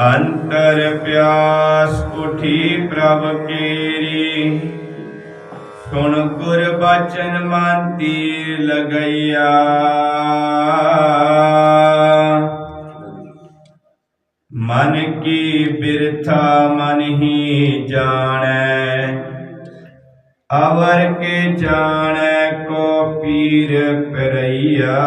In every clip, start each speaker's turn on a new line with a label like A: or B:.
A: ਅੰਤਰ ਪਿਆਸ ਉਠੀ ਪ੍ਰਭ ਕੀਰੀ ਸੁਣ ਗੁਰ ਬਚਨ ਮਨ ਤੀਰ ਲਗਈਆ ਮਨ ਕੀ ਬਿਰਥਾ ਮਨ ਹੀ ਜਾਣੈ ਅਵਰ ਕੇ ਜਾਣੈ ਕੋ ਪੀਰ ਪਰਈਆ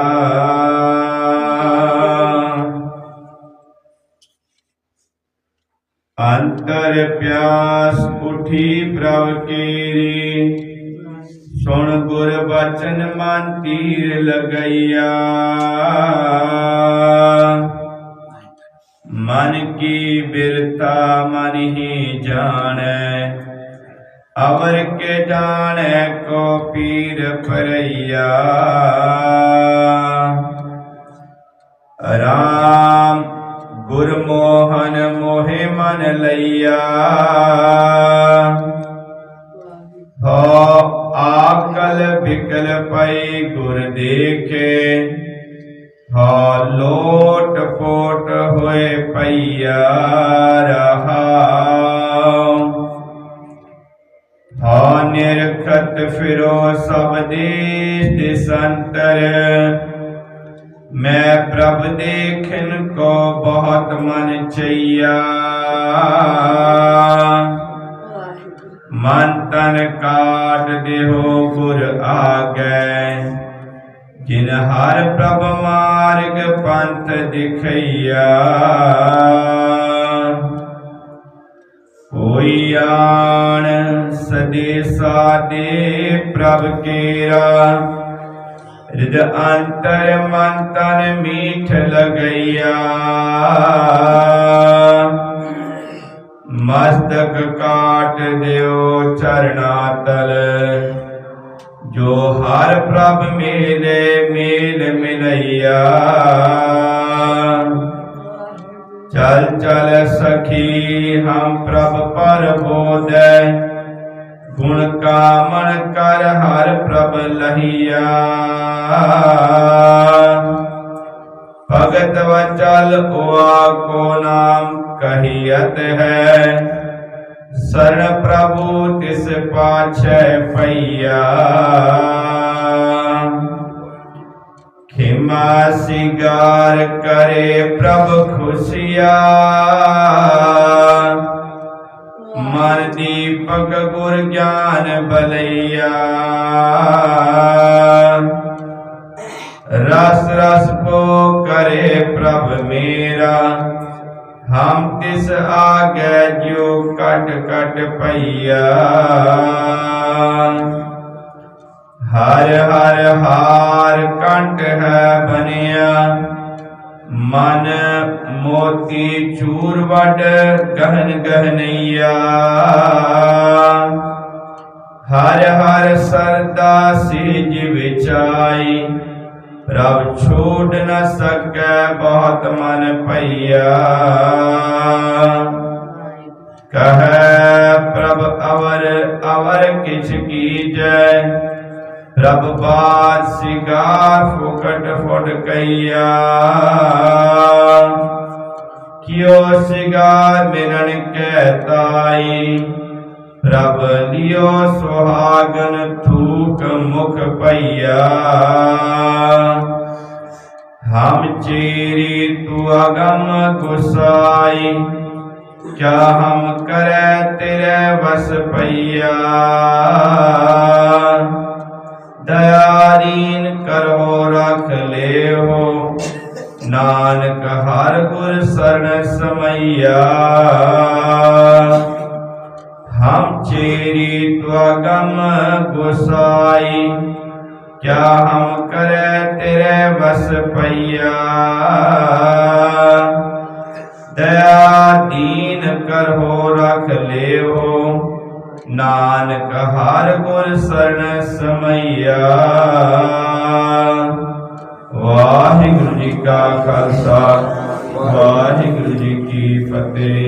A: ਅੰਤਰ ਪਿਆਸ ਉਠੀ ਪ੍ਰਭ ਕੀਰੀ ਸੁਣ ਗੁਰ ਬਚਨ ਮਨ ਤੀਰ ਲਗਈਆ ਮਨ ਕੀ ਬਿਰਤਾ ਮਨ ਹੀ ਜਾਣੈ ਅਵਰ ਕੇ ਜਾਣੈ ਕੋ ਪੀਰ ਪਰਈਆ ਰਾਮ ਗੁਰਮੋਹਨ ਮੋਹਿ ਮਨ ਲਈਆ। ਹੋ ਆਕਲ ਬਿਕਲ ਪਈ ਗੁਰ ਦੇਖੇ। ਹੋ ਲੋਟ ਪੋਟ ਹੋਏ ਪਈਆ ਰਹਾ ਹਾਂ ਨਿਰਖਤ ਫਿਰੋ ਸਭ ਦੇ ਦਿਸੰਤਰ ਮੈਂ ਪ੍ਰਭ ਦੇਖਨ ਕੋ ਬਹੁਤ ਮਨ ਚਈਆ। ਮਨ ਤਨ ਕਾਟ ਦੇਹੋ ਗੁਰ ਆਗੈ। ਜਿਨ ਹਰ ਪ੍ਰਭ ਮਾਰਗ ਪੰਥ ਦਿਖਈਆ। ਕੋਈ ਆਣ ਸਦੇਸਾ ਦੇ ਪ੍ਰਭ ਕੇਰਾ। ਰਿਦ ਅੰਤਰ ਮਨ ਤਨ ਮੀਠ ਲਗਈਆ। ਮਸਤਕ ਕਾਟ ਦਿਓ ਚਰਣਾ ਤਲ ਜੋ ਹਰ ਪ੍ਰਭ ਮੇਲੇ ਮੇਲ ਮਿਲਈਆ। ਚਲ ਚਲ ਸਖੀ, ਹਮ ਪ੍ਰਭ ਪਰ ਬੋਧੈ ਗੁਣ ਕਾਮਣ ਕਰ ਹਰ ਪ੍ਰਭ ਲਹੀਆ ਭਗਤ ਵਚਲ ਉਆ ਕੋ ਨਾਮ ਕਹੀਅਤ ਹੈ ਸਰਣ ਪ੍ਰਭੂ ਤਿਸ ਪਾਛੈ ਪਈਆ ਖਿਮਾ ਸਿਗਾਰ ਕਰੇ ਪ੍ਰਭ ਖੁਸ਼ੀਆ ਮਨ ਦੀਪਕ ਗੁਰ ਗਿਆਨ ਬਲਈਆ। ਰਸ ਰਸ ਕੋ ਕਰੇ ਪ੍ਰਭ ਮੇਰਾ। ਹਮ ਤਿਸ ਆਗੇ ਜੋ ਕਟ ਕਟ ਪਈਆ। ਹਰ ਹਰ ਹਾਰ ਕੰਟ ਹੈ ਬਨਿਆ ਮਨ ਮੋਤੀ ਚੂਰ ਵਡ ਗਹਨ ਗਹਨਈਆ। ਹਰ ਹਰ ਸਰਦਾ ਸਿਜ ਵਿਚਾਈ ਪ੍ਰਭ ਛੋੜ ਨ ਸਕੈ ਬਹੁਤ ਮਨ ਪਈਆ ਕਹੈ ਪ੍ਰਭ ਅਵਰ ਅਵਰ ਕਿਛ ਕੀਜੈ ਪ੍ਰਭ ਬਾਦ ਸਿਗਾਰ ਫੁਕਟ ਫੁਟ ਕਈਆ। ਕਿਉ ਸਿਗਾਰ ਮਿਲਣ ਕੈ ਤਾਈ। ਪ੍ਰਭ ਲਿਓ ਸੁਹਾਗਨ ਥੂਕ ਮੁਖ ਪਈਆ ਹਮ ਚੀਰੀ ਤੂ ਅਗਮ ਗੁਸਾਈ। ਕਿਆ ਹਮ ਕਰੈ ਤੇਰੇ ਵਸ ਪਈਆ ਦਇਆਰੀਨ ਕਰੋ ਰਖ ਲਿਓ। ਨਾਨਕ ਹਰ ਗੁਰ ਸਰਣ ਸਮਈਆ। ਹਮ ਚੇਰੀ ਤਵਗਮ ਗੁਸਾਈ। ਕਿਆ ਹਮ ਕਰੈ ਤੇਰੇ ਵਸ ਪਈਆ। ਦਇਆ ਦੀਨ ਕਰੋ ਰਖ ਲਿਓ। ਨਾਨਕ ਹਰ ਗੁਰ ਸਰਣ ਸਮਈਆ। ਵਾਹਿਗੁਰੂ ਜੀ ਕਾ ਖਾਲਸਾ ਵਾਹਿਗੁਰੂ ਜੀ ਕੀ ਫਤਿਹ।